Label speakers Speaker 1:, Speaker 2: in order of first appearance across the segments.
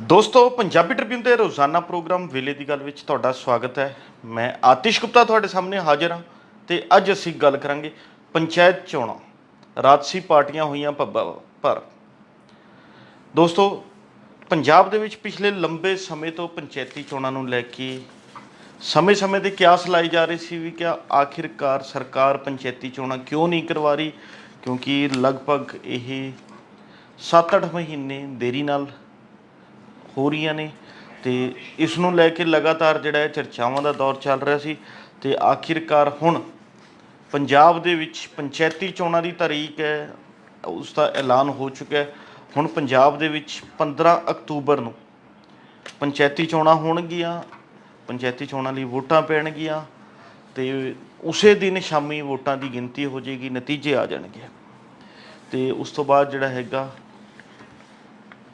Speaker 1: ਦੋਸਤੋ, ਪੰਜਾਬੀ ਟ੍ਰਿਬਿਊਨ ਦੇ ਰੋਜ਼ਾਨਾ ਪ੍ਰੋਗਰਾਮ ਵੇਲੇ ਦੀ ਗੱਲ ਵਿੱਚ ਤੁਹਾਡਾ ਸਵਾਗਤ ਹੈ। ਮੈਂ ਆਤਿਸ਼ ਗੁਪਤਾ ਤੁਹਾਡੇ ਸਾਹਮਣੇ ਹਾਜ਼ਰ ਹਾਂ ਤੇ ਅੱਜ ਅਸੀਂ ਗੱਲ ਕਰਾਂਗੇ ਪੰਚਾਇਤ ਚੋਣਾਂ, ਰਾਜਸੀ ਪਾਰਟੀਆਂ ਹੋਈਆਂ ਪੱਬਾਂ ਪਰ। ਦੋਸਤੋ, ਪੰਜਾਬ ਦੇ ਵਿੱਚ ਪਿਛਲੇ ਲੰਬੇ ਸਮੇਂ ਤੋਂ ਪੰਚਾਇਤੀ ਚੋਣਾਂ ਨੂੰ ਲੈ ਕੇ ਸਮੇਂ-ਸਮੇਂ ਤੇ ਕਿਆਸ ਲਾਈ ਜਾ ਰਹੀ ਸੀ ਵੀ ਕਿ ਆਖਿਰਕਾਰ ਸਰਕਾਰ ਪੰਚਾਇਤੀ ਚੋਣਾਂ ਕਿਉਂ ਨਹੀਂ ਕਰਵਾ ਰਹੀ? ਕਿਉਂਕਿ ਲਗਭਗ ਇਹ 7-8 ਮਹੀਨੇ ਦੇਰੀ ਨਾਲ ਹੋ ਰਹੀਆਂ ਨੇ ਤੇ ਇਸ ਨੂੰ ਲੈ ਕੇ ਲਗਾਤਾਰ ਜਿਹੜਾ ਹੈ ਚਰਚਾਵਾਂ ਦਾ ਦੌਰ ਚੱਲ ਰਿਹਾ ਸੀ ਤੇ ਆਖਿਰਕਾਰ ਹੁਣ ਪੰਜਾਬ ਦੇ ਵਿੱਚ ਪੰਚਾਇਤੀ ਚੋਣਾਂ ਦੀ ਤਾਰੀਖ ਹੈ, ਉਸ ਦਾ ਐਲਾਨ ਹੋ ਚੁੱਕਾ ਹੈ। ਹੁਣ ਪੰਜਾਬ ਦੇ ਵਿੱਚ 15 ਅਕਤੂਬਰ ਨੂੰ ਪੰਚਾਇਤੀ ਚੋਣਾਂ ਹੋਣਗੀਆਂ, ਪੰਚਾਇਤੀ ਚੋਣਾਂ ਲਈ ਵੋਟਾਂ ਪੈਣਗੀਆਂ ਤੇ ਉਸੇ ਦਿਨ ਸ਼ਾਮੀ ਵੋਟਾਂ ਦੀ ਗਿਣਤੀ ਹੋ ਜਾਏਗੀ, ਨਤੀਜੇ ਆ ਜਾਣਗੇ। ਤੇ ਉਸ ਤੋਂ ਬਾਅਦ ਜਿਹੜਾ ਹੈਗਾ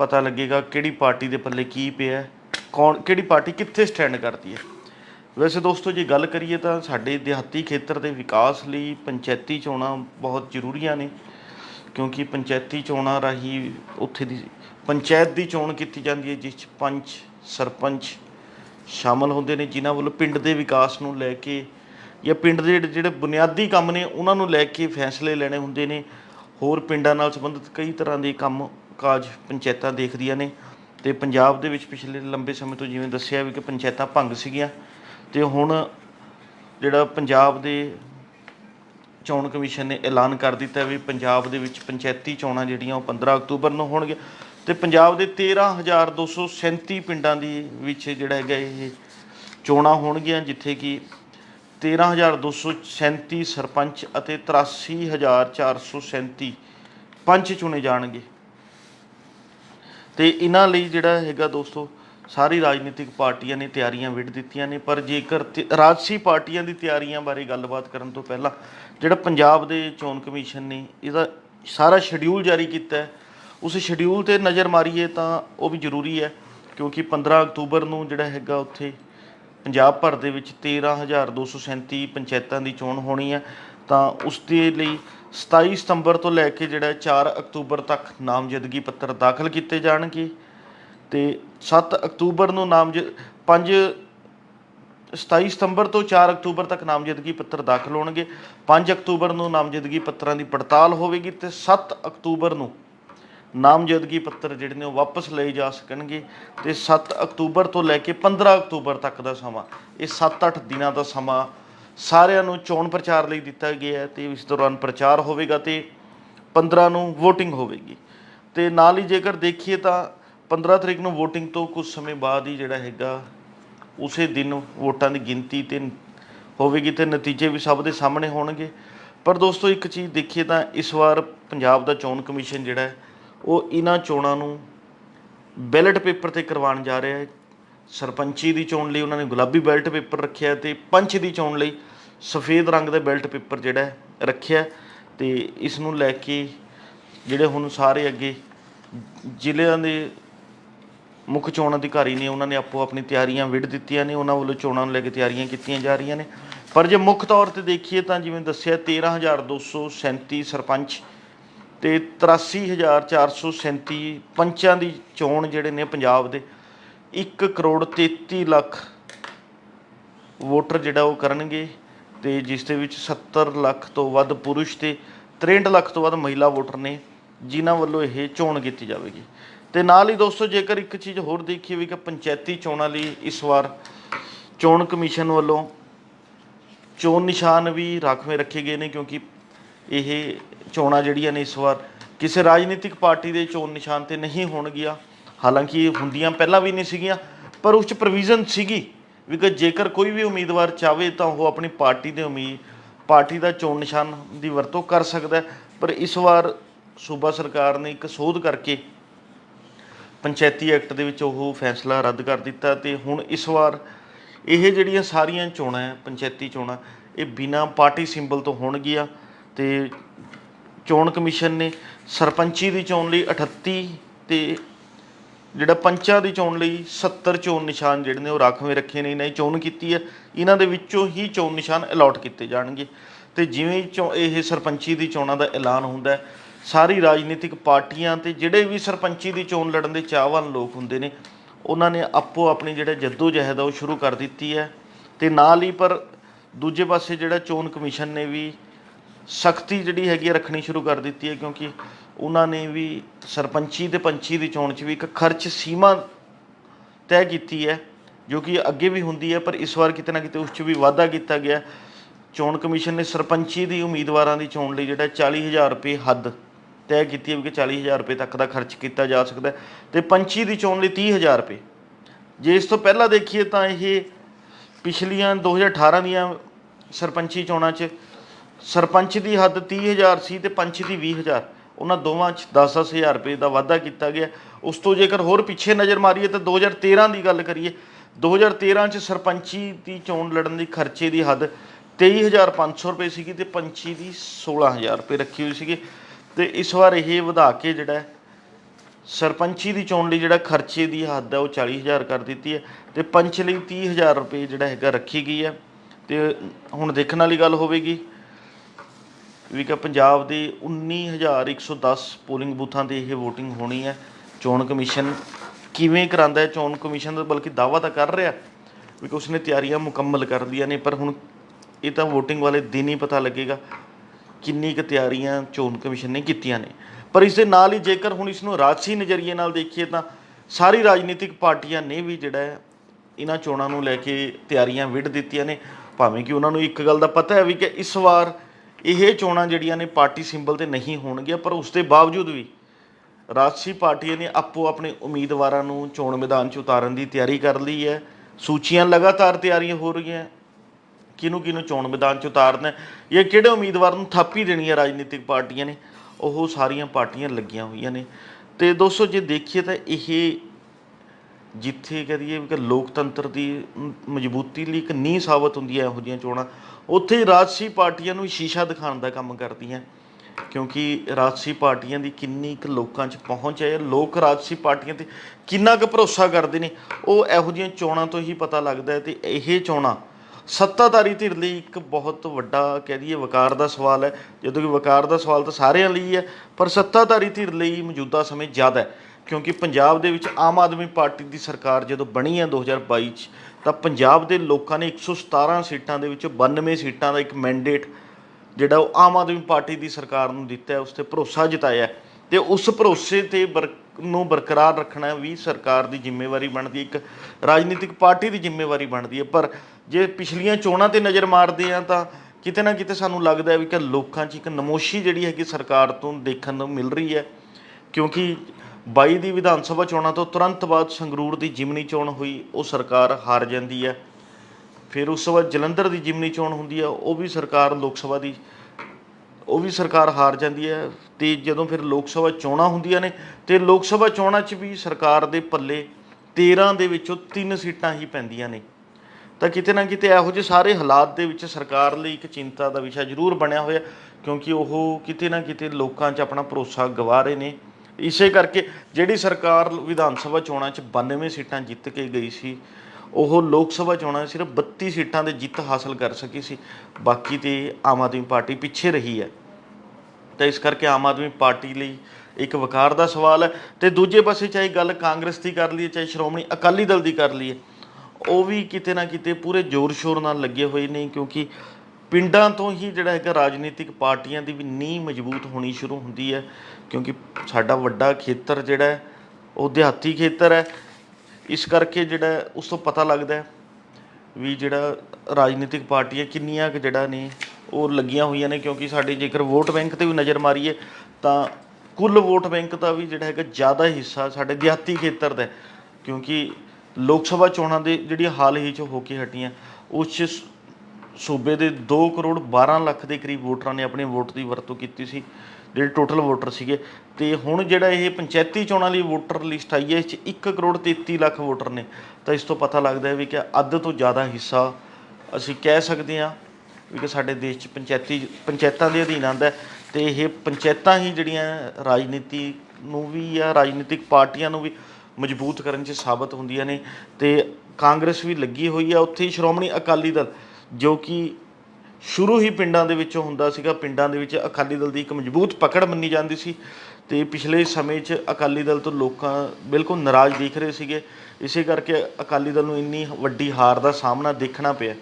Speaker 1: ਪਤਾ ਲੱਗੇਗਾ ਕਿਹੜੀ ਪਾਰਟੀ ਦੇ ਪੱਲੇ ਕੀ ਪਿਆ ਕੌਣ, ਕਿਹੜੀ ਪਾਰਟੀ ਕਿੱਥੇ ਸਟੈਂਡ ਕਰਦੀ ਹੈ। ਵੈਸੇ ਦੋਸਤੋ, ਜੇ ਗੱਲ ਕਰੀਏ ਤਾਂ ਸਾਡੇ ਦਿਹਾਤੀ ਖੇਤਰ ਦੇ ਵਿਕਾਸ ਲਈ ਪੰਚਾਇਤੀ ਚੋਣਾਂ ਬਹੁਤ ਜ਼ਰੂਰੀਆਂ ਨੇ, ਕਿਉਂਕਿ ਪੰਚਾਇਤੀ ਚੋਣਾਂ ਰਾਹੀਂ ਉੱਥੇ ਦੀ ਪੰਚਾਇਤ ਦੀ ਚੋਣ ਕੀਤੀ ਜਾਂਦੀ ਹੈ, ਜਿਸ 'ਚ ਪੰਚ, ਸਰਪੰਚ ਸ਼ਾਮਲ ਹੁੰਦੇ ਨੇ, ਜਿਨ੍ਹਾਂ ਵੱਲੋਂ ਪਿੰਡ ਦੇ ਵਿਕਾਸ ਨੂੰ ਲੈ ਕੇ ਜਾਂ ਪਿੰਡ ਦੇ ਜਿਹੜੇ ਬੁਨਿਆਦੀ ਕੰਮ ਨੇ, ਉਹਨਾਂ ਨੂੰ ਲੈ ਕੇ ਫੈਸਲੇ ਲੈਣੇ ਹੁੰਦੇ ਨੇ। ਹੋਰ ਪਿੰਡਾਂ ਨਾਲ ਸੰਬੰਧਿਤ ਕਈ ਤਰ੍ਹਾਂ ਦੇ ਕੰਮ ਕਾਜ ਪੰਚਾਇਤਾਂ ਦੇਖਦੀਆਂ ਨੇ ਤੇ ਪੰਜਾਬ ਦੇ ਵਿੱਚ ਪਿਛਲੇ ਲੰਬੇ ਸਮੇਂ ਤੋਂ ਜਿਵੇਂ ਦੱਸਿਆ ਵੀ ਕਿ ਪੰਚਾਇਤਾਂ ਭੰਗ ਸੀਗੀਆਂ ਤੇ ਹੁਣ ਜਿਹੜਾ ਪੰਜਾਬ ਦੇ ਚੋਣ ਕਮਿਸ਼ਨ ਨੇ ਐਲਾਨ ਕਰ ਦਿੱਤਾ ਵੀ ਪੰਜਾਬ ਦੇ ਵਿੱਚ ਪੰਚਾਇਤੀ ਚੋਣਾਂ ਜਿਹੜੀਆਂ ਉਹ 15 ਅਕਤੂਬਰ ਨੂੰ ਹੋਣਗੀਆਂ ਤੇ ਪੰਜਾਬ ਦੇ 13237 ਪਿੰਡਾਂ ਦੀ ਵਿੱਚ ਜਿਹੜਾ ਹੈਗਾ ਇਹ ਚੋਣਾਂ ਹੋਣਗੀਆਂ, ਜਿੱਥੇ ਕਿ 13237 ਸਰਪੰਚ ਅਤੇ 83437 ਪੰਚ ਚੁਣੇ ਜਾਣਗੇ। ਤੇ ਇਹਨਾਂ ਲਈ ਜਿਹੜਾ ਹੈਗਾ ਦੋਸਤੋ, ਸਾਰੀ ਰਾਜਨੀਤਿਕ ਪਾਰਟੀਆਂ ਨੇ ਤਿਆਰੀਆਂ ਵਿੱਢ ਦਿੱਤੀਆਂ ਨੇ, ਪਰ ਜੇਕਰ ਤੇ- ਰਾਜਸੀ ਪਾਰਟੀਆਂ ਦੀ ਤਿਆਰੀਆਂ ਬਾਰੇ ਗੱਲਬਾਤ ਕਰਨ ਤੋਂ ਪਹਿਲਾਂ, ਜਿਹੜਾ ਪੰਜਾਬ ਦੇ ਚੋਣ ਕਮਿਸ਼ਨ ਨੇ ਇਹਦਾ ਸਾਰਾ ਸ਼ਡਿਊਲ ਜਾਰੀ ਕੀਤਾ ਹੈ, ਉਸ ਸ਼ਡਿਊਲ ਤੇ ਨਜ਼ਰ ਮਾਰੀਏ ਤਾਂ ਉਹ ਵੀ ਜ਼ਰੂਰੀ ਹੈ, ਕਿਉਂਕਿ 15 ਅਕਤੂਬਰ ਨੂੰ ਜਿਹੜਾ ਹੈਗਾ ਉੱਥੇ ਪੰਜਾਬ ਭਰ ਦੇ ਵਿੱਚ 13237 ਪੰਚਾਇਤਾਂ ਦੀ ਚੋਣ ਹੋਣੀ ਹੈ, ਤਾਂ ਉਸ ਦੇ ਲਈ 27 ਸਤੰਬਰ ਤੋਂ ਲੈ ਕੇ ਜਿਹੜਾ 4 ਅਕਤੂਬਰ ਤੱਕ ਨਾਮਜ਼ਦਗੀ ਪੱਤਰ ਦਾਖਲ ਕੀਤੇ ਜਾਣਗੇ ਤੇ 7 ਅਕਤੂਬਰ ਨੂੰ ਨਾਮਜ਼ਦ 5 27 ਸਤੰਬਰ ਤੋਂ 4 ਅਕਤੂਬਰ ਤੱਕ ਨਾਮਜ਼ਦਗੀ ਪੱਤਰ ਦਾਖਲ ਹੋਣਗੇ 5 ਅਕਤੂਬਰ ਨੂੰ ਨਾਮਜ਼ਦਗੀ ਪੱਤਰਾਂ ਦੀ ਪੜਤਾਲ ਹੋਵੇਗੀ ਤੇ 7 ਅਕਤੂਬਰ ਨੂੰ ਨਾਮਜ਼ਦਗੀ ਪੱਤਰ ਜਿਹੜੇ ਨੇ ਉਹ ਵਾਪਸ ਲਏ ਜਾ ਸਕਣਗੇ ਤੇ 7 ਅਕਤੂਬਰ ਤੋਂ ਲੈ ਕੇ 15 ਅਕਤੂਬਰ ਤੱਕ ਦਾ ਸਮਾਂ, ਇਹ 7-8 ਦਿਨਾਂ ਦਾ ਸਮਾਂ ਸਾਰਿਆਂ ਨੂੰ ਚੋਣ ਪ੍ਰਚਾਰ ਲਈ ਦਿੱਤਾ ਗਿਆ ਹੈ ਤੇ ਇਸ ਦੌਰਾਨ ਪ੍ਰਚਾਰ ਹੋਵੇਗਾ ਤੇ 15 ਨੂੰ VOTING ਹੋਵੇਗੀ। ਤੇ ਨਾਲ ਹੀ ਜੇਕਰ ਦੇਖੀਏ ਤਾਂ 15 ਤਰੀਕ ਨੂੰ VOTING ਤੋਂ ਕੁਝ ਸਮੇਂ ਬਾਅਦ ਹੀ ਜਿਹੜਾ ਹੈਗਾ, ਉਸੇ ਦਿਨ ਵੋਟਾਂ ਦੀ ਗਿਣਤੀ ਤੇ ਹੋਵੇਗੀ ਤੇ ਨਤੀਜੇ ਵੀ ਸਭ ਦੇ ਸਾਹਮਣੇ ਹੋਣਗੇ। ਪਰ ਦੋਸਤੋ, ਇੱਕ ਚੀਜ਼ ਦੇਖੀਏ ਤਾਂ ਇਸ ਵਾਰ ਪੰਜਾਬ ਦਾ ਚੋਣ ਕਮਿਸ਼ਨ ਜਿਹੜਾ ਹੈ, ਉਹ ਇਹਨਾਂ ਚੋਣਾਂ ਨੂੰ ਬੈਲਟ ਪੇਪਰ ਤੇ ਕਰਵਾਉਣ ਜਾ ਰਿਹਾ ਹੈ। ਸਰਪੰਚੀ ਦੀ ਚੋਣ ਲਈ ਉਹਨਾਂ ਨੇ ਗੁਲਾਬੀ ਬੈਲਟ ਪੇਪਰ ਰੱਖਿਆ ਤੇ ਪੰਚ ਦੀ ਚੋਣ ਲਈ ਸਫੇਦ ਰੰਗ ਦਾ ਬੈਲਟ ਪੇਪਰ ਜਿਹੜਾ ਰੱਖਿਆ ਤੇ ਇਸ ਨੂੰ ਲੈ ਕੇ ਜਿਹੜੇ ਹੁਣ ਸਾਰੇ ਅੱਗੇ ਜ਼ਿਲ੍ਹਿਆਂ ਦੇ ਮੁੱਖ ਚੋਣ ਅਧਿਕਾਰੀ ਨੇ, ਉਹਨਾਂ ਨੇ ਆਪੋ ਆਪਣੀ ਤਿਆਰੀਆਂ ਵਿੱਢ ਦਿੱਤੀਆਂ ਨੇ, ਉਹਨਾਂ ਵੱਲੋਂ ਚੋਣਾਂ ਨੂੰ ਲੈ ਕੇ ਤਿਆਰੀਆਂ ਕੀਤੀਆਂ ਜਾ ਰਹੀਆਂ ਨੇ। ਪਰ ਜੇ ਮੁੱਖ ਤੌਰ ਤੇ ਦੇਖੀਏ ਤਾਂ ਜਿਵੇਂ ਦੱਸਿਆ 13237 ਸਰਪੰਚ ਤੇ 83437 ਪੰਚਾਂ ਦੀ ਚੋਣ ਜਿਹੜੇ ਨੇ ਪੰਜਾਬ ਦੇ 1 ਕਰੋੜ 33 ਲੱਖ ਵੋਟਰ ਜਿਹੜਾ ਉਹ ਕਰਨਗੇ। ਤੇ ਜਿਸ ਦੇ ਵਿੱਚ 70 ਲੱਖ ਤੋਂ ਵੱਧ ਪੁਰਸ਼ ਤੇ 63 ਲੱਖ ਤੋਂ ਵੱਧ ਮਹਿਲਾ ਵੋਟਰ ਨੇ, ਜਿਨ੍ਹਾਂ ਵੱਲੋਂ ਇਹ ਚੋਣ ਕੀਤੀ ਜਾਵੇਗੀ। ਤੇ ਨਾਲ ਹੀ ਦੋਸਤੋ, ਜੇਕਰ ਇੱਕ ਚੀਜ਼ ਹੋਰ ਦੇਖੀਏ ਵੀ ਕਿ ਪੰਚਾਇਤੀ ਚੋਣਾਂ ਲਈ ਇਸ ਵਾਰ ਚੋਣ ਕਮਿਸ਼ਨ ਵੱਲੋਂ ਚੋਣ ਨਿਸ਼ਾਨ ਵੀ ਰਾਖਵੇਂ ਰੱਖੇ ਗਏ ਨੇ, ਕਿਉਂਕਿ ਇਹ ਚੋਣਾਂ ਜਿਹੜੀਆਂ ਨੇ ਇਸ ਵਾਰ ਕਿਸੇ ਰਾਜਨੀਤਿਕ ਪਾਰਟੀ ਦੇ ਚੋਣ ਨਿਸ਼ਾਨ ਤੇ ਨਹੀਂ ਹੋਣਗੀਆਂ। ਹਾਲਾਂਕਿ ਇਹ ਹੁੰਦੀਆਂ ਪਹਿਲਾਂ ਵੀ ਨਹੀਂ ਸੀਗੀਆਂ, ਪਰ ਉਸ 'ਚ ਪ੍ਰੋਵੀਜ਼ਨ ਸੀਗੀ। ਵੀ ਜੇਕਰ ਕੋਈ ਵੀ ਉਮੀਦਵਾਰ ਚਾਵੇ ਤਾਂ ਉਹ ਆਪਣੀ ਪਾਰਟੀ ਦੇ ਉਮੀਦ ਪਾਰਟੀ ਦਾ ਚੋਣ ਨਿਸ਼ਾਨ ਦੀ ਵਰਤੋਂ ਕਰ ਸਕਦਾ ਪਰ ਇਸ ਵਾਰ ਸੂਬਾ ਸਰਕਾਰ ਨੇ ਇੱਕ ਸੋਧ ਕਰਕੇ ਪੰਚਾਇਤੀ ਐਕਟ ਦੇ ਵਿੱਚ ਉਹ ਫੈਸਲਾ ਰੱਦ ਕਰ ਦਿੱਤਾ ਤੇ ਹੁਣ ਇਸ ਵਾਰ ਇਹ ਜਿਹੜੀਆਂ ਸਾਰੀਆਂ ਚੋਣਾਂ ਹੈ, ਪੰਚਾਇਤੀ ਚੋਣਾਂ, ਇਹ ਬਿਨਾਂ ਪਾਰਟੀ ਸਿੰਬਲ ਤੋਂ ਹੋਣਗੀਆਂ ਤੇ ਚੋਣ ਕਮਿਸ਼ਨ ਨੇ ਸਰਪੰਚੀ ਦੀ ਚੋਣ ਲਈ 38 ਤੇ ਜਿਹੜਾ ਪੰਚਾਂ ਦੀ ਚੋਣ ਲਈ 70 ਚੋਣ ਨਿਸ਼ਾਨ ਜਿਹੜੇ ਨੇ ਉਹ ਰਾਖਵੇਂ ਰੱਖੇ ਨੇ, ਇਹਨਾਂ ਦੀ ਚੋਣ ਕੀਤੀ ਹੈ। ਇਹਨਾਂ ਦੇ ਵਿੱਚੋਂ ਹੀ ਚੋਣ ਨਿਸ਼ਾਨ ਅਲਾਟ ਕੀਤੇ ਜਾਣਗੇ। ਤੇ ਜਿਵੇਂ ਚੋ, ਇਹ ਸਰਪੰਚੀ ਦੀ ਚੋਣਾਂ ਦਾ ਐਲਾਨ ਹੁੰਦਾ ਹੈ, ਸਾਰੀ ਰਾਜਨੀਤਿਕ ਪਾਰਟੀਆਂ ਤੇ ਜਿਹੜੇ ਵੀ ਸਰਪੰਚੀ ਦੀ ਚੋਣ ਲੜਨ ਦੇ ਚਾਹਵਾਨ ਲੋਕ ਹੁੰਦੇ ਨੇ, ਉਹਨਾਂ ਨੇ ਆਪੋ ਆਪਣੀ ਜਿਹੜਾ ਜੱਦੋ ਜਹਿਦ ਆ ਉਹ ਸ਼ੁਰੂ ਕਰ ਦਿੱਤੀ ਹੈ। ਤੇ ਨਾਲ ਹੀ ਪਰ ਦੂਜੇ ਪਾਸੇ ਜਿਹੜਾ ਚੋਣ ਕਮਿਸ਼ਨ ਨੇ ਵੀ ਸਖਤੀ ਜਿਹੜੀ ਹੈਗੀ ਆ ਰੱਖਣੀ ਸ਼ੁਰੂ ਕਰ ਦਿੱਤੀ ਹੈ, ਕਿਉਂਕਿ ਉਹਨਾਂ ਨੇ ਵੀ ਸਰਪੰਚੀ ਤੇ ਪੰਚੀ ਦੀ ਚੋਣ 'ਚ ਵੀ ਇੱਕ ਖਰਚ ਸੀਮਾ ਤੈਅ ਕੀਤੀ ਹੈ, ਜੋ ਕਿ ਅੱਗੇ ਵੀ ਹੁੰਦੀ ਹੈ, ਪਰ ਇਸ ਵਾਰ ਕਿਤੇ ਨਾ ਕਿਤੇ ਉਸ 'ਚ ਵੀ ਵਾਧਾ ਕੀਤਾ ਗਿਆ। ਚੋਣ ਕਮਿਸ਼ਨ ਨੇ ਸਰਪੰਚੀ ਦੀ ਉਮੀਦਵਾਰਾਂ ਦੀ ਚੋਣ ਲਈ ਜਿਹੜਾ 40000 ਰੁਪਏ ਹੱਦ ਤੈਅ ਕੀਤੀ ਹੈ ਵੀ ਕਿ 40000 ਰੁਪਏ ਤੱਕ ਦਾ ਖਰਚ ਕੀਤਾ ਜਾ ਸਕਦਾ ਹੈ ਤੇ ਪੰਚੀ ਦੀ ਚੋਣ ਲਈ 30000 ਰੁਪਏ। ਜੇ ਇਸ ਤੋਂ ਪਹਿਲਾਂ ਦੇਖੀਏ ਤਾਂ ਇਹ ਪਿਛਲੀਆਂ 2018 ਦੀਆਂ ਸਰਪੰਚੀ ਚੋਣਾਂ 'ਚ ਸਰਪੰਚ ਦੀ ਹੱਦ 30000 ਸੀ ਤੇ ਪੰਚ ਦੀ 20000 ਉਹਨਾਂ ਦੋਵਾਂ 'ਚ 10-10000 ਰੁਪਏ ਦਾ ਵਾਧਾ ਕੀਤਾ ਗਿਆ। ਉਸ ਤੋਂ ਜੇਕਰ ਹੋਰ ਪਿੱਛੇ ਨਜ਼ਰ ਮਾਰੀਏ ਤਾਂ 2013 ਦੀ ਗੱਲ ਕਰੀਏ 2013 'ਚ ਸਰਪੰਚੀ ਦੀ ਚੋਣ ਲੜਨ ਦੀ ਖਰਚੇ ਦੀ ਹੱਦ 23500 ਰੁਪਏ ਸੀਗੀ ਤੇ ਪੰਚੀ ਦੀ 16000 ਰੁਪਏ ਰੱਖੀ ਹੋਈ ਸੀਗੀ। ਤੇ ਇਸ ਵਾਰ ਇਹ ਵਧਾ ਕੇ ਜਿਹੜਾ ਸਰਪੰਚੀ ਦੀ ਚੋਣ ਲਈ ਜਿਹੜਾ ਖਰਚੇ ਦੀ ਹੱਦ ਹੈ ਉਹ 40000 ਕਰ ਦਿੱਤੀ ਹੈ ਤੇ ਪੰਚ ਲਈ 30000 ਰੁਪਏ ਜਿਹੜਾ ਹੈਗਾ ਰੱਖੀ ਗਈ ਹੈ। ਤੇ ਹੁਣ ਦੇਖਣ ਵਾਲੀ ਗੱਲ ਹੋਵੇਗੀ ਵੀ ਕਿ ਪੰਜਾਬ ਦੇ 19110 ਪੋਲਿੰਗ ਬੂਥਾਂ ਤੇ ਇਹ VOTING ਹੋਣੀ ਹੈ। ਚੋਣ ਕਮਿਸ਼ਨ ਕਿਵੇਂ ਕਰਾਂਦਾ ਹੈ? ਚੋਣ ਕਮਿਸ਼ਨ ਦਾ ਬਲਕਿ ਦਾਵਾ ਤਾਂ ਕਰ ਰਿਹਾ ਵੀ ਕਿ ਉਸਨੇ ਤਿਆਰੀਆਂ ਮੁਕੰਮਲ ਕਰ ਲਈਆਂ ਨੇ, ਪਰ ਹੁਣ ਇਹ ਤਾਂ VOTING ਵਾਲੇ ਦਿਨ ਹੀ ਪਤਾ ਲੱਗੇਗਾ ਕਿੰਨੀ ਕੁ ਤਿਆਰੀਆਂ ਚੋਣ ਕਮਿਸ਼ਨ ਨੇ ਕੀਤੀਆਂ ਨੇ। ਪਰ ਇਸ ਦੇ ਨਾਲ ਹੀ ਜੇਕਰ ਹੁਣ ਇਸ ਨੂੰ ਰਾਜਸੀ ਨਜ਼ਰੀਏ ਨਾਲ ਦੇਖੀਏ ਤਾਂ ਸਾਰੀ ਰਾਜਨੀਤਿਕ ਪਾਰਟੀਆਂ ਨੇ ਵੀ ਜਿਹੜਾ ਹੈ, ਇਹਨਾਂ ਚੋਣਾਂ ਨੂੰ ਲੈ ਕੇ ਤਿਆਰੀਆਂ ਵਿੱਢ ਦਿੱਤੀਆਂ ਨੇ। ਭਾਵੇਂ ਕਿ ਉਹਨਾਂ ਨੂੰ ਇੱਕ ਗੱਲ ਦਾ ਪਤਾ ਹੈ ਵੀ ਕਿ ਇਸ ਵਾਰ ਇਹ ਚੋਣਾਂ ਜਿਹੜੀਆਂ ਨੇ ਪਾਰਟੀ ਸਿੰਬਲ ਤੇ ਨਹੀਂ ਹੋਣਗੀਆਂ, ਪਰ ਉਸ ਦੇ ਬਾਵਜੂਦ ਵੀ ਰਾਜਸੀ ਪਾਰਟੀਆਂ ਨੇ ਆਪੋ ਆਪਣੇ ਉਮੀਦਵਾਰਾਂ ਨੂੰ ਚੋਣ ਮੈਦਾਨ 'ਚ ਉਤਾਰਨ ਦੀ ਤਿਆਰੀ ਕਰ ਲਈ ਹੈ। ਸੂਚੀਆਂ ਲਗਾਤਾਰ ਤਿਆਰੀਆਂ ਹੋ ਰਹੀਆਂ। ਕਿਹਨੂੰ ਕਿਹਨੂੰ ਚੋਣ ਮੈਦਾਨ 'ਚ ਉਤਾਰਨਾ ਜਾਂ ਕਿਹੜੇ ਉਮੀਦਵਾਰ ਨੂੰ ਥਾਪੀ ਦੇਣੀ ਹੈ? ਰਾਜਨੀਤਿਕ ਪਾਰਟੀਆਂ ਨੇ। ਉਹ ਸਾਰੀਆਂ ਪਾਰਟੀਆਂ ਲੱਗੀਆਂ ਹੋਈਆਂ ਨੇ। ਤੇ ਦੋਸਤੋ, ਜੇ ਦੇਖੀਏ ਤਾਂ ਇਹ ਜਿੱਥੇ ਕਹਦੀਏ ਕਿ ਲੋਕਤੰਤਰ ਦੀ ਮਜ਼ਬੂਤੀ ਲਈ ਇੱਕ ਨੀਂਹ ਸਾਬਤ ਹੁੰਦੀ ਹੈ ਇਹੋ ਜਿਹੀਆਂ ਚੋਣਾਂ। ਉੱਥੇ ਹੀ ਰਾਜਸੀ ਪਾਰਟੀਆਂ ਨੂੰ ਸ਼ੀਸ਼ਾ ਦਿਖਾਉਣ ਦਾ ਕੰਮ ਕਰਦੀਆਂ। ਕਿਉਂਕਿ ਰਾਜਸੀ ਪਾਰਟੀਆਂ ਦੀ ਕਿੰਨੀ ਕੁ ਲੋਕਾਂ 'ਚ ਪਹੁੰਚ ਹੈ, ਲੋਕ ਰਾਜਸੀ ਪਾਰਟੀਆਂ ਤੇ ਕਿੰਨਾ ਕੁ ਭਰੋਸਾ ਕਰਦੇ ਨੇ। ਉਹ ਇਹੋ ਜਿਹੀਆਂ ਚੋਣਾਂ ਤੋਂ ਹੀ ਪਤਾ ਲੱਗਦਾ ਹੈ ਤੇ ਇਹ ਚੋਣਾਂ ਸੱਤਾਧਾਰੀ ਧਿਰ ਲਈ ਇੱਕ ਬਹੁਤ ਵੱਡਾ ਕਹਿ ਦਈਏ ਵਕਾਰ ਦਾ ਸਵਾਲ ਹੈ। ਜਦੋਂ ਕਿ ਵਕਾਰ ਦਾ ਸਵਾਲ ਤਾਂ ਸਾਰਿਆਂ ਲਈ ਹੈ, ਪਰ ਸੱਤਾਧਾਰੀ ਧਿਰ ਲਈ ਮੌਜੂਦਾ ਸਮੇਂ ਜ਼ਿਆਦਾ ਹੈ। ਕਿਉਂਕਿ ਪੰਜਾਬ ਦੇ ਵਿੱਚ ਆਮ ਆਦਮੀ ਪਾਰਟੀ ਦੀ ਸਰਕਾਰ ਜਦੋਂ ਬਣੀ ਹੈ 2022 ਚ ਤਾਂ ਪੰਜਾਬ ਦੇ ਲੋਕਾਂ ਨੇ 117 ਸੀਟਾਂ ਦੇ ਵਿੱਚੋਂ 92 ਸੀਟਾਂ ਦਾ ਇੱਕ ਮੈਂਡੇਟ ਜਿਹੜਾ ਉਹ ਆਮ ਆਦਮੀ ਪਾਰਟੀ ਦੀ ਸਰਕਾਰ ਨੂੰ ਦਿੱਤਾ ਹੈ, ਉਸ ਤੇ ਭਰੋਸਾ ਜਤਾਇਆ ਹੈ। ਤੇ ਉਸ ਭਰੋਸੇ ਤੇ ਬਰ- ਨੂੰ ਬਰਕਰਾਰ ਰੱਖਣਾ ਵੀ ਸਰਕਾਰ ਦੀ ਜ਼ਿੰਮੇਵਾਰੀ ਬਣਦੀ ਇੱਕ ਰਾਜਨੀਤਿਕ ਪਾਰਟੀ ਦੀ ਜ਼ਿੰਮੇਵਾਰੀ ਬਣਦੀ ਹੈ। ਪਰ ਜੇ ਪਿਛਲੀਆਂ ਚੋਣਾਂ ਤੇ ਨਜ਼ਰ ਮਾਰਦੇ ਆ ਤਾਂ ਕਿਤੇ ਨਾ ਕਿਤੇ ਸਾਨੂੰ ਲੱਗਦਾ ਹੈ ਵੀ ਕਿ ਲੋਕਾਂ 'ਚ ਇੱਕ ਨਮੋਸ਼ੀ ਜਿਹੜੀ ਹੈਗੀ ਸਰਕਾਰ ਤੋਂ ਦੇਖਣ ਨੂੰ ਮਿਲ ਰਹੀ ਹੈ, ਕਿਉਂਕਿ 22 ਦੀ ਵਿਧਾਨ ਸਭਾ ਚੋਣਾਂ ਤੋਂ ਤੁਰੰਤ ਬਾਅਦ ਸੰਗਰੂਰ ਦੀ ਜਿਮਨੀ ਚੋਣ ਹੋਈ, ਉਹ ਸਰਕਾਰ ਹਾਰ ਜਾਂਦੀ ਹੈ। ਫਿਰ ਉਸ ਤੋਂ ਬਾਅਦ ਜਲੰਧਰ ਦੀ ਜਿਮਨੀ ਚੋਣ ਹੁੰਦੀ ਹੈ, ਉਹ ਵੀ ਸਰਕਾਰ ਲੋਕ ਸਭਾ ਦੀ, ਉਹ ਵੀ ਸਰਕਾਰ ਹਾਰ ਜਾਂਦੀ ਹੈ ਤੇ ਜਦੋਂ ਫਿਰ ਲੋਕ ਸਭਾ ਚੋਣਾਂ ਹੁੰਦੀਆਂ ਨੇ, ਤੇ ਲੋਕ ਸਭਾ ਚੋਣਾਂ 'ਚ ਵੀ ਸਰਕਾਰ ਦੇ ਪੱਲੇ 13 ਦੇ ਵਿੱਚੋਂ 3 ਸੀਟਾਂ ਹੀ ਪੈਂਦੀਆਂ ਨੇ। ਤਾਂ ਕਿਤੇ ਨਾ ਕਿਤੇ ਇਹੋ ਜਿਹੇ ਸਾਰੇ ਹਾਲਾਤ ਦੇ ਵਿੱਚ ਸਰਕਾਰ ਲਈ ਇੱਕ ਚਿੰਤਾ ਦਾ ਵਿਸ਼ਾ ਜ਼ਰੂਰ ਬਣਿਆ ਹੋਇਆ, ਕਿਉਂਕਿ ਉਹ ਕਿਤੇ ਨਾ ਕਿਤੇ ਲੋਕਾਂ 'ਚ ਆਪਣਾ ਭਰੋਸਾ ਗਵਾ ਰਹੇ ਨੇ। ਇਸੇ ਕਰਕੇ ਜਿਹੜੀ ਸਰਕਾਰ ਵਿਧਾਨ ਸਭਾ ਚੋਣਾਂ 'ਚ 92 ਸੀਟਾਂ ਜਿੱਤ ਕੇ ਗਈ ਸੀ, ਉਹ ਲੋਕ ਸਭਾ ਚੋਣਾਂ 'ਚ ਸਿਰਫ 32 ਸੀਟਾਂ ਦੇ ਜਿੱਤ ਹਾਸਲ ਕਰ ਸਕੀ ਸੀ, ਬਾਕੀ ਤੇ ਆਮ ਆਦਮੀ ਪਾਰਟੀ ਪਿੱਛੇ ਰਹੀ ਹੈ। ਤਾਂ ਇਸ ਕਰਕੇ ਆਮ ਆਦਮੀ ਪਾਰਟੀ ਲਈ ਇੱਕ ਵਕਾਰ ਦਾ ਸਵਾਲ ਹੈ ਤੇ ਦੂਜੇ ਪਾਸੇ ਚਾਹੇ ਗੱਲ ਕਾਂਗਰਸ ਦੀ ਕਰ ਲਈਏ, ਚਾਹੇ ਸ਼੍ਰੋਮਣੀ ਅਕਾਲੀ ਦਲ ਦੀ ਕਰ ਲਈਏ, ਉਹ ਵੀ ਕਿਤੇ ਨਾ ਕਿਤੇ ਪੂਰੇ ਜ਼ੋਰ ਸ਼ੋਰ ਨਾਲ ਲੱਗੇ ਹੋਏ ਨੇ ਕਿਉਂਕਿ ਪਿੰਡਾਂ ਤੋਂ ਹੀ ਜਿਹੜਾ ਹੈਗਾ ਰਾਜਨੀਤਿਕ ਪਾਰਟੀਆਂ ਦੀ ਵੀ ਨੀਂਹ ਮਜ਼ਬੂਤ ਹੋਣੀ ਸ਼ੁਰੂ ਹੁੰਦੀ ਹੈ। ਕਿਉਂਕਿ ਸਾਡਾ ਵੱਡਾ ਖੇਤਰ ਜਿਹੜਾ ਉਹ ਦਿਹਾਤੀ ਖੇਤਰ ਹੈ। ਇਸ ਕਰਕੇ ਜਿਹੜਾ ਉਸ ਤੋਂ ਪਤਾ ਲੱਗਦਾ ਵੀ ਜਿਹੜਾ ਰਾਜਨੀਤਿਕ ਪਾਰਟੀਆਂ ਕਿੰਨੀਆਂ ਕੁ ਜਿਹੜਾ ਨੇ, ਉਹ ਲੱਗੀਆਂ ਹੋਈਆਂ ਨੇ। ਕਿਉਂਕਿ ਸਾਡੇ ਜੇਕਰ ਵੋਟ ਬੈਂਕ ਤੇ ਵੀ ਨਜ਼ਰ ਮਾਰੀਏ, ਤਾਂ ਕੁੱਲ ਵੋਟ ਬੈਂਕ ਦਾ ਵੀ ਜਿਹੜਾ ਹੈਗਾ, ਜ਼ਿਆਦਾ ਹਿੱਸਾ ਸਾਡੇ ਦਿਹਾਤੀ ਖੇਤਰ ਦਾ ਕਿਉਂਕਿ ਲੋਕ ਸਭਾ ਚੋਣਾਂ ਦੇ ਜਿਹੜੀਆਂ ਹਾਲ ਹੀ ਚ ਹੋ ਕੇ ਹਟੀਆਂ, ਉਸ 'ਚ ਸੂਬੇ ਦੇ 2 ਕਰੋੜ 12 ਲੱਖ ਦੇ ਕਰੀਬ ਵੋਟਰਾਂ ਨੇ ਆਪਣੀ ਵੋਟ ਦੀ ਵਰਤੋਂ ਕੀਤੀ ਸੀ। ਜਿਹੜੇ ਟੋਟਲ ਵੋਟਰ ਸੀਗੇ, ਤੇ ਹੁਣ ਜਿਹੜਾ ਇਹ ਪੰਚਾਇਤੀ ਚੋਣਾਂ ਲਈ ਵੋਟਰ ਲਿਸਟ ਆਈ ਹੈ ਇਸ 'ਚ 1 ਕਰੋੜ 33 ਲੱਖ ਵੋਟਰ ਨੇ। ਤਾਂ ਇਸ ਤੋਂ ਪਤਾ ਲੱਗਦਾ ਹੈ ਵੀ ਕਿ ਅੱਧ ਤੋਂ ਜ਼ਿਆਦਾ ਹਿੱਸਾ ਅਸੀਂ ਕਹਿ ਸਕਦੇ ਹਾਂ ਵੀ ਕਿ ਸਾਡੇ ਦੇਸ਼ 'ਚ ਪੰਚਾਇਤੀ, ਪੰਚਾਇਤਾਂ ਦੇ ਅਧੀਨ ਆਉਂਦਾ ਹੈ। ਤੇ ਇਹ ਪੰਚਾਇਤਾਂ ਹੀ ਜਿਹੜੀਆਂ ਰਾਜਨੀਤੀ ਨੂੰ ਵੀ ਜਾਂ ਰਾਜਨੀਤਿਕ ਪਾਰਟੀਆਂ ਨੂੰ ਵੀ ਮਜ਼ਬੂਤ ਕਰਨ 'ਚ ਸਾਬਤ ਹੁੰਦੀਆਂ ਨੇ। ਤੇ ਕਾਂਗਰਸ ਵੀ ਲੱਗੀ ਹੋਈ ਆ ਉੱਥੇ ਹੀ ਸ਼੍ਰੋਮਣੀ ਅਕਾਲੀ ਦਲ, ਜੋ ਕਿ ਸ਼ੁਰੂ ਹੀ ਪਿੰਡਾਂ ਦੇ ਵਿੱਚੋਂ ਹੁੰਦਾ ਸੀਗਾ, ਪਿੰਡਾਂ ਦੇ ਵਿੱਚ ਅਕਾਲੀ ਦਲ ਦੀ ਇੱਕ ਮਜ਼ਬੂਤ ਪਕੜ ਮੰਨੀ ਜਾਂਦੀ ਸੀ ਤੇ ਪਿਛਲੇ ਸਮੇਂ 'ਚ ਅਕਾਲੀ ਦਲ ਤੋਂ ਲੋਕਾਂ ਬਿਲਕੁਲ ਨਾਰਾਜ਼ ਦਿਖ ਰਹੇ ਸੀਗੇ। ਇਸੇ ਕਰਕੇ ਅਕਾਲੀ ਦਲ ਨੂੰ ਇੰਨੀ ਵੱਡੀ ਹਾਰ ਦਾ ਸਾਹਮਣਾ ਦੇਖਣਾ ਪਿਆ।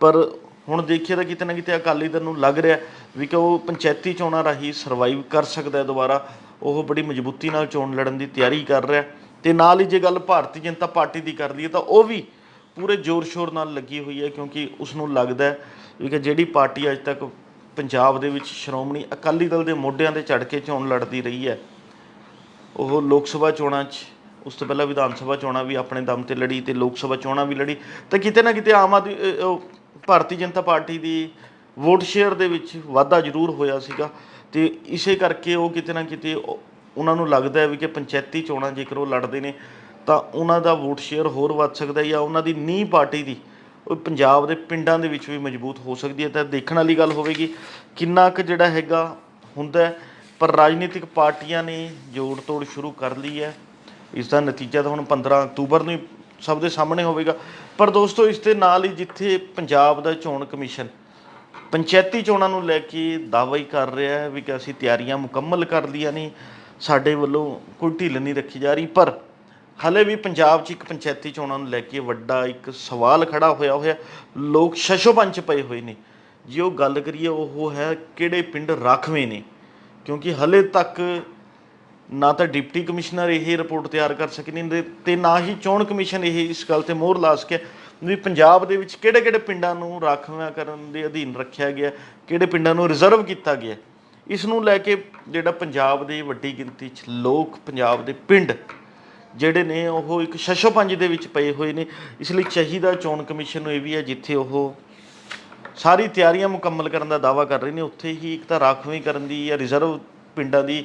Speaker 1: ਪਰ ਹੁਣ ਦੇਖੀਏ ਤਾਂ ਕਿਤੇ ਨਾ ਕਿਤੇ ਅਕਾਲੀ ਦਲ ਨੂੰ ਲੱਗ ਰਿਹਾ ਵੀ ਕਿ ਉਹ ਪੰਚਾਇਤੀ ਚੋਣਾਂ ਰਾਹੀਂ ਸਰਵਾਈਵ ਕਰ ਸਕਦਾ ਹੈ ਦੁਬਾਰਾ। ਉਹ ਬੜੀ ਮਜ਼ਬੂਤੀ ਨਾਲ ਚੋਣ ਲੜਨ ਦੀ ਤਿਆਰੀ ਕਰ ਰਿਹਾ। ਤੇ ਨਾਲ ਹੀ ਜੇ ਗੱਲ ਭਾਰਤੀ ਜਨਤਾ ਪਾਰਟੀ ਦੀ ਕਰ ਲਈਏ ਤਾਂ ਉਹ ਵੀ ਪੂਰੇ ਜ਼ੋਰ-ਸ਼ੋਰ ਨਾਲ ਲੱਗੀ ਹੋਈ ਹੈ ਕਿਉਂਕਿ ਉਸ ਨੂੰ ਲੱਗਦਾ ਹੈ ਵੀ ਕਿ ਜਿਹੜੀ ਪਾਰਟੀ ਅੱਜ ਤੱਕ ਪੰਜਾਬ ਦੇ ਵਿੱਚ ਸ਼੍ਰੋਮਣੀ ਅਕਾਲੀ ਦਲ ਦੇ ਮੋਢਿਆਂ ਤੇ ਚੜ ਕੇ ਚੋਣ ਲੜਦੀ ਰਹੀ ਹੈ, ਉਹ ਲੋਕ ਸਭਾ ਚੋਣਾਂ 'ਚ, ਉਸ ਤੋਂ ਪਹਿਲਾਂ ਵਿਧਾਨ ਸਭਾ ਚੋਣਾਂ ਵੀ ਆਪਣੇ ਦਮ ਤੇ ਲੜੀ ਤੇ ਲੋਕ ਸਭਾ ਚੋਣਾਂ ਵੀ ਲੜੀ, ਤਾਂ ਕਿਤੇ ਨਾ ਕਿਤੇ ਆਮ ਆਦਮੀ ਭਾਰਤੀ ਜਨਤਾ ਪਾਰਟੀ ਦੀ ਵੋਟ ਸ਼ੇਅਰ ਦੇ ਵਿੱਚ ਵਾਧਾ ਜ਼ਰੂਰ ਹੋਇਆ ਸੀਗਾ ਤੇ ਇਸੇ ਕਰਕੇ ਉਹ ਕਿਤੇ ਨਾ ਕਿਤੇ ਉਹਨਾਂ ਨੂੰ ਲੱਗਦਾ ਹੈ ਵੀ ਕਿ ਪੰਚਾਇਤੀ ਚੋਣਾਂ ਜੇਕਰ ਉਹ ਲੜਦੇ ਨੇ, ਤਾਂ ਉਹਨਾਂ ਦਾ ਵੋਟ ਸ਼ੇਅਰ ਹੋਰ ਵੱਧ ਸਕਦਾ ਹੈ ਜਾਂ ਉਹਨਾਂ ਦੀ ਨੀਂਹ ਪਾਰਟੀ ਦੀ ਉਹ ਪੰਜਾਬ ਦੇ ਪਿੰਡਾਂ ਦੇ ਵਿੱਚ ਵੀ ਮਜ਼ਬੂਤ ਹੋ ਸਕਦੀ ਹੈ। ਤਾਂ ਦੇਖਣ ਵਾਲੀ ਗੱਲ ਹੋਵੇਗੀ, ਕਿੰਨਾ ਕੁ ਜਿਹੜਾ ਹੈਗਾ ਹੁੰਦਾ ਪਰ ਰਾਜਨੀਤਿਕ ਪਾਰਟੀਆਂ ਨੇ ਜੋੜ ਤੋੜ ਸ਼ੁਰੂ ਕਰ ਲਈ ਹੈ। ਇਸ ਦਾ ਨਤੀਜਾ ਤਾਂ ਹੁਣ 15 ਅਕਤੂਬਰ ਨੂੰ ਹੀ ਸਭ ਦੇ ਸਾਹਮਣੇ ਹੋਵੇਗਾ। ਪਰ ਦੋਸਤੋ, ਇਸ ਦੇ ਨਾਲ ਹੀ ਜਿੱਥੇ ਪੰਜਾਬ ਦਾ ਚੋਣ ਕਮਿਸ਼ਨ ਪੰਚਾਇਤੀ ਚੋਣਾਂ ਨੂੰ ਲੈ ਕੇ ਦਾਅਵਾ ਹੀ ਕਰ ਰਿਹਾ ਹੈ ਵੀ ਕਿ ਅਸੀਂ ਤਿਆਰੀਆਂ ਮੁਕੰਮਲ ਕਰ ਲਈਆਂ ਨੇ, ਸਾਡੇ ਵੱਲੋਂ ਕੋਈ ਢਿੱਲ ਨਹੀਂ ਰੱਖੀ ਜਾ ਰਹੀ। ਪਰ ਹਲੇ ਵੀ ਪੰਜਾਬ 'ਚ ਇੱਕ ਪੰਚਾਇਤੀ ਚੋਣਾਂ ਨੂੰ ਲੈ ਕੇ ਵੱਡਾ ਇੱਕ ਸਵਾਲ ਖੜਾ ਹੋਇਆ ਹੋਇਆ। ਲੋਕ ਸ਼ਸ਼ੋਪੰਚ ਪਏ ਹੋਏ ਨੇ। ਜੇ ਉਹ ਗੱਲ ਕਰੀਏ, ਉਹ ਹੈ ਕਿਹੜੇ ਪਿੰਡ ਰਾਖਵੇਂ ਨੇ? ਕਿਉਂਕਿ ਹਲੇ ਤੱਕ ਨਾ ਤਾਂ ਡਿਪਟੀ ਕਮਿਸ਼ਨਰ ਇਹ ਰਿਪੋਰਟ ਤਿਆਰ ਕਰ ਸਕੇ ਨਹੀਂ ਤੇ ਨਾ ਹੀ ਚੋਣ ਕਮਿਸ਼ਨ ਇਹ ਇਸ ਗੱਲ ਤੇ ਮੋਹਰ ਲਾ ਸਕਿਆ ਵੀ ਪੰਜਾਬ ਦੇ ਵਿੱਚ ਕਿਹੜੇ-ਕਿਹੜੇ ਪਿੰਡਾਂ ਨੂੰ ਰਾਖਵਾਂ ਕਰਨ ਦੇ ਅਧੀਨ ਰੱਖਿਆ ਗਿਆ, ਕਿਹੜੇ ਪਿੰਡਾਂ ਨੂੰ ਰਿਜ਼ਰਵ ਕੀਤਾ ਗਿਆ। ਇਸ ਨੂੰ ਲੈ ਕੇ ਜਿਹੜਾ ਪੰਜਾਬ ਦੇ ਵੱਡੀ ਗਿਣਤੀ 'ਚ ਲੋਕ, ਪੰਜਾਬ ਦੇ ਪਿੰਡ ਜਿਹੜੇ ਨੇ ਉਹ ਇੱਕ ਸ਼ਸ਼ੋਪੰਜ ਦੇ ਵਿੱਚ ਪਏ ਹੋਏ ਨੇ। ਇਸ ਲਈ ਚਾਹੀਦਾ ਚੋਣ ਕਮਿਸ਼ਨ ਨੂੰ ਇਹ ਵੀ ਹੈ ਜਿੱਥੇ ਉਹ ਸਾਰੀ ਤਿਆਰੀਆਂ ਮੁਕੰਮਲ ਕਰਨ ਦਾ ਦਾਵਾ ਕਰ ਰਹੇ ਨੇ। ਉੱਥੇ ਹੀ ਇੱਕ ਤਾਂ ਰਾਖਵੀਂ ਕਰਨ ਦੀ ਜਾਂ ਰਿਜ਼ਰਵ ਪਿੰਡਾਂ ਦੀ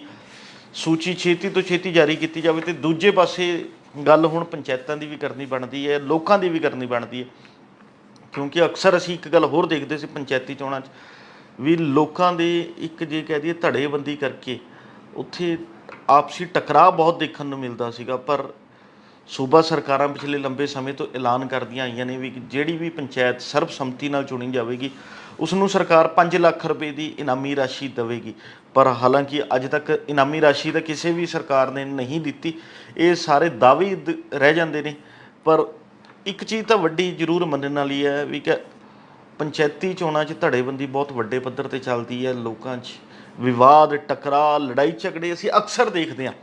Speaker 1: ਸੂਚੀ ਛੇਤੀ ਤੋਂ ਛੇਤੀ ਜਾਰੀ ਕੀਤੀ ਜਾਵੇ ਤੇ ਦੂਜੇ ਪਾਸੇ ਗੱਲ ਹੁਣ ਪੰਚਾਇਤਾਂ ਦੀ ਵੀ ਕਰਨੀ ਬਣਦੀ ਹੈ, ਲੋਕਾਂ ਦੀ ਵੀ ਕਰਨੀ ਬਣਦੀ ਹੈ। ਕਿਉਂਕਿ ਅਕਸਰ ਅਸੀਂ ਇੱਕ ਗੱਲ ਹੋਰ ਦੇਖਦੇ ਸੀ ਪੰਚਾਇਤੀ ਚੋਣਾਂ 'ਚ ਵੀ ਲੋਕਾਂ ਦੇ ਇੱਕ ਜੇ ਕਹਿ ਦਈਏ ਧੜੇਬੰਦੀ ਕਰਕੇ ਉੱਥੇ ਆਪਸੀ ਟਕਰਾਅ ਬਹੁਤ ਦੇਖਣ ਨੂੰ ਮਿਲਦਾ ਸੀਗਾ, ਪਰ ਸੂਬਾ ਸਰਕਾਰਾਂ ਪਿਛਲੇ ਲੰਬੇ ਸਮੇਂ ਤੋਂ ਐਲਾਨ ਕਰਦੀਆਂ ਆਈਆਂ ਨੇ ਵੀ ਜਿਹੜੀ ਵੀ ਪੰਚਾਇਤ ਸਰਬਸੰਮਤੀ ਨਾਲ ਚੁਣੀ ਜਾਵੇਗੀ ਉਸ ਨੂੰ ਸਰਕਾਰ 5 ਲੱਖ ਰੁਪਏ ਦੀ ਇਨਾਮੀ ਰਾਸ਼ੀ ਦੇਵੇਗੀ। ਪਰ ਹਾਲਾਂਕਿ ਅੱਜ ਤੱਕ ਇਨਾਮੀ ਰਾਸ਼ੀ ਤਾਂ ਕਿਸੇ ਵੀ ਸਰਕਾਰ ਨੇ ਨਹੀਂ ਦਿੱਤੀ, ਇਹ ਸਾਰੇ ਦਾਅਵੇ ਦ- ਰਹਿ ਜਾਂਦੇ ਨੇ। ਪਰ ਇੱਕ ਚੀਜ਼ ਤਾਂ ਵੱਡੀ ਜ਼ਰੂਰ ਮੰਨਣ ਵਾਲੀ ਹੈ ਵੀ ਕਿ ਪੰਚਾਇਤੀ ਚੋਣਾਂ 'ਚ ਧੜੇਬੰਦੀ ਬਹੁਤ ਵੱਡੇ ਪੱਧਰ ਤੇ ਚੱਲਦੀ ਹੈ, ਲੋਕਾਂ 'ਚ ਵਿਵਾਦ, ਟਕਰਾਅ, ਲੜਾਈ ਝਗੜੇ ਅਸੀਂ ਅਕਸਰ ਦੇਖਦੇ ਹਾਂ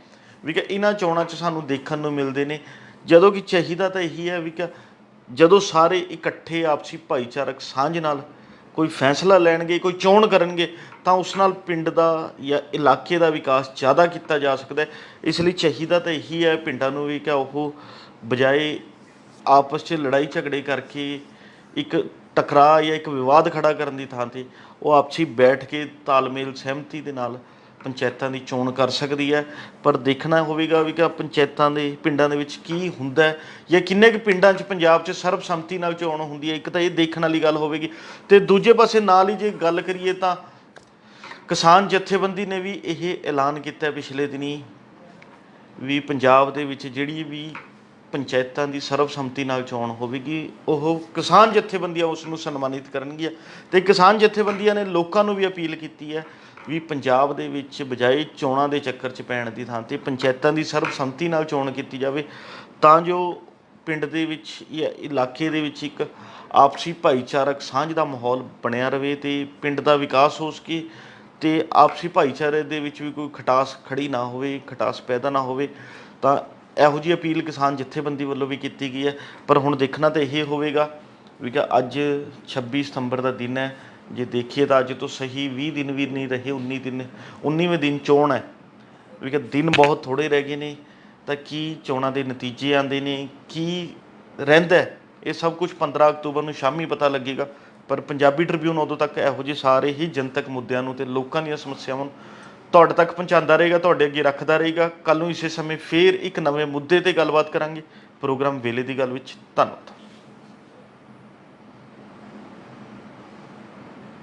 Speaker 1: ਵੀ ਕਿ ਇਹਨਾਂ ਚੋਣਾਂ 'ਚ ਸਾਨੂੰ ਦੇਖਣ ਨੂੰ ਮਿਲਦੇ ਨੇ। ਜਦੋਂ ਕਿ ਚਾਹੀਦਾ ਤਾਂ ਇਹੀ ਹੈ ਵੀ ਕਿ ਜਦੋਂ ਸਾਰੇ ਇਕੱਠੇ ਆਪਸੀ ਭਾਈਚਾਰਕ ਸਾਂਝ ਨਾਲ ਕੋਈ ਫੈਸਲਾ ਲੈਣਗੇ, ਕੋਈ ਚੋਣ ਕਰਨਗੇ, ਤਾਂ ਉਸ ਨਾਲ ਪਿੰਡ ਦਾ ਜਾਂ ਇਲਾਕੇ ਦਾ ਵਿਕਾਸ ਜ਼ਿਆਦਾ ਕੀਤਾ ਜਾ ਸਕਦਾ ਹੈ। ਇਸ ਲਈ ਚਾਹੀਦਾ ਤਾਂ ਇਹੀ ਹੈ ਪਿੰਡਾਂ ਨੂੰ ਵੀ ਕਿ ਉਹ ਬਜਾਏ ਆਪਸ 'ਚ ਲੜਾਈ ਝਗੜੇ ਕਰਕੇ ਇੱਕ ਟਕਰਾਅ ਜਾਂ ਇੱਕ ਵਿਵਾਦ ਖੜਾ ਕਰਨ ਦੀ ਥਾਂ ਤੇ ਉਹ ਆਪਸੀ ਬੈਠ ਕੇ ਤਾਲਮੇਲ ਸਹਿਮਤੀ ਦੇ ਨਾਲ ਪੰਚਾਇਤਾਂ ਦੀ ਚੋਣ ਕਰ ਸਕਦੀ ਹੈ। ਪਰ ਦੇਖਣਾ ਹੋਵੇਗਾ ਵੀ ਕਿ ਪੰਚਾਇਤਾਂ ਦੇ ਪਿੰਡਾਂ ਦੇ ਵਿੱਚ ਕੀ ਹੁੰਦਾ ਹੈ ਜਾਂ ਕਿੰਨੇ ਕੁ ਪਿੰਡਾਂ 'ਚ ਪੰਜਾਬ 'ਚ ਸਰਬਸੰਮਤੀ ਨਾਲ ਚੋਣ ਹੁੰਦੀ ਹੈ। ਇੱਕ ਤਾਂ ਇਹ ਦੇਖਣ ਵਾਲੀ ਗੱਲ ਹੋਵੇਗੀ। ਤੇ ਦੂਜੇ ਪਾਸੇ ਨਾਲ ਹੀ ਜੇ ਗੱਲ ਕਰੀਏ ਤਾਂ ਕਿਸਾਨ ਜਥੇਬੰਦੀ ਨੇ ਵੀ ਇਹ ਐਲਾਨ ਕੀਤਾ ਪਿਛਲੇ ਦਿਨੀ ਵੀ ਪੰਜਾਬ ਦੇ ਵਿੱਚ ਜਿਹੜੀ ਵੀ ਪੰਚਾਇਤਾਂ ਦੀ ਸਰਬਸੰਮਤੀ ਨਾਲ ਚੋਣ ਹੋਵੇਗੀ, ਉਹ ਕਿਸਾਨ ਜਥੇਬੰਦੀਆਂ ਉਸ ਨੂੰ ਸਨਮਾਨਿਤ ਕਰਨਗੀਆਂ ਤੇ ਕਿਸਾਨ ਜਥੇਬੰਦੀਆਂ ਨੇ ਲੋਕਾਂ ਨੂੰ ਵੀ ਅਪੀਲ ਕੀਤੀ ਹੈ ਵੀ ਪੰਜਾਬ ਦੇ ਵਿੱਚ ਬਜਾਏ ਚੋਣਾਂ ਦੇ ਚੱਕਰ 'ਚ ਪੈਣ ਦੀ ਥਾਂ ਤੇ ਪੰਚਾਇਤਾਂ ਦੀ ਸਰਬਸੰਮਤੀ ਨਾਲ ਚੋਣ ਕੀਤੀ ਜਾਵੇ, ਤਾਂ ਜੋ ਪਿੰਡ ਦੇ ਵਿੱਚ ਜਾਂ ਇਲਾਕੇ ਦੇ ਵਿੱਚ ਇੱਕ ਆਪਸੀ ਭਾਈਚਾਰਕ ਸਾਂਝ ਦਾ ਮਾਹੌਲ ਬਣਿਆ ਰਵੇ ਤੇ ਪਿੰਡ ਦਾ ਵਿਕਾਸ ਹੋ ਸਕੇ ਤੇ ਆਪਸੀ ਭਾਈਚਾਰੇ ਦੇ ਵਿੱਚ ਵੀ ਕੋਈ ਖਟਾਸ ਖੜੀ ਨਾ ਹੋਵੇ, ਖਟਾਸ ਪੈਦਾ ਨਾ ਹੋਵੇ, ਤਾਂ ਇਹੋ ਜਿਹੀ ਅਪੀਲ ਕਿਸਾਨ ਜਥੇਬੰਦੀ ਵੱਲੋਂ ਵੀ ਕੀਤੀ ਗਈ ਹੈ। ਪਰ ਹੁਣ ਦੇਖਣਾ ਤਾਂ ਇਹ ਹੋਵੇਗਾ ਵੀ ਕਿ ਅੱਜ 26 ਸਤੰਬਰ ਦਾ ਦਿਨ ਹੈ। ਜੇ ਦੇਖੀਏ ਤਾਂ ਅੱਜ ਤੋਂ ਸਹੀ 20 ਦਿਨ ਵੀ ਨਹੀਂ ਰਹੇ 19 ਦਿਨ 19ਵੇਂ ਦਿਨ ਚੋਣ ਹੈ। ਵੀ ਕਿ ਦਿਨ ਬਹੁਤ ਥੋੜੇ ਰਹਿ ਗਏ ਨੇ, ਤਾਂ ਕੀ ਚੋਣਾਂ ਦੇ ਨਤੀਜੇ ਆਉਂਦੇ ਨੇ, ਕੀ ਰਹਿੰਦਾ ਇਹ ਸਭ ਕੁਝ 15 ਅਕਤੂਬਰ ਨੂੰ ਸ਼ਾਮੀ ਪਤਾ ਲੱਗੇਗਾ। ਪਰ ਪੰਜਾਬੀ ਟ੍ਰਿਬਿਊਨ ਉਦੋਂ ਤੱਕ ਇਹੋ ਜਿਹੇ ਸਾਰੇ ਹੀ ਜਨਤਕ ਮੁੱਦਿਆਂ ਨੂੰ ਤੇ ਲੋਕਾਂ ਦੀਆਂ ਸਮੱਸਿਆਵਾਂ ਨੂੰ ਤੁਹਾਡੇ ਤੱਕ ਪਹੁੰਚਾਉਂਦਾ ਰਹੇਗਾ, ਤੁਹਾਡੇ ਅੱਗੇ ਰੱਖਦਾ ਰਹੇਗਾ। ਕੱਲ ਨੂੰ ਇਸੇ ਸਮੇਂ ਫੇਰ ਇੱਕ ਨਵੇਂ ਮੁੱਦੇ ਤੇ ਗੱਲਬਾਤ ਕਰਾਂਗੇ। ਪ੍ਰੋਗਰਾਮ ਵੇਲੇ ਦੀ ਗੱਲ ਵਿੱਚ ਧੰਨਵਾਦ।